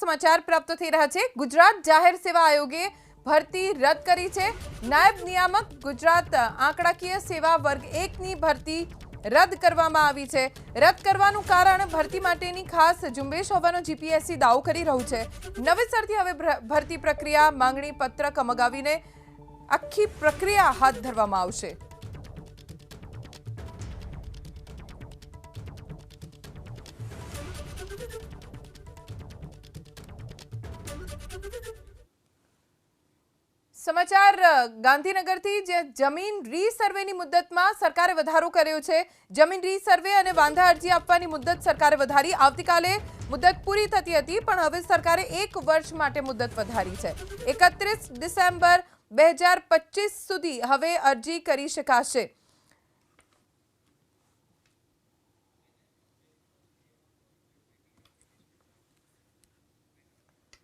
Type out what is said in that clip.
સમાચાર પ્રાપ્ત થઈ રહ્યા છે. ગુજરાત જાહેર સેવા આયોગે ભરતી રદ કરી છે. નાયબ નિયામક ગુજરાત આંકડાકીય સેવા વર્ગ એકની ભરતી રદ કરવામાં આવી છે. રદ કરવાનું કારણ ભરતી માટેની ખાસ ઝુંબેશ હોવાનો જીપીએસસી દાવો કરી રહ્યું છે. નવેસરથી હવે ભર- ભરતી પ્રક્રિયા માંગણી પત્રક મગાવીને આખી પ્રક્રિયા હાથ ધરવામાં આવશે. સમાચાર ગાંધીનગરથી જે જમીન રીસર્વેની મુદ્દતમાં સરકારે વધારો કર્યો છે. જમીન રીસર્વે અને વાંધા અરજી આપવાની મુદ્દત સરકારે વધારી. આવતીકાલે મુદ્દત પૂરી થતી હતી, પણ હવે સરકારે એક વર્ષ માટે મુદ્દત વધારી છે. એકત્રીસ ડિસેમ્બર બે સુધી હવે અરજી કરી શકાશે.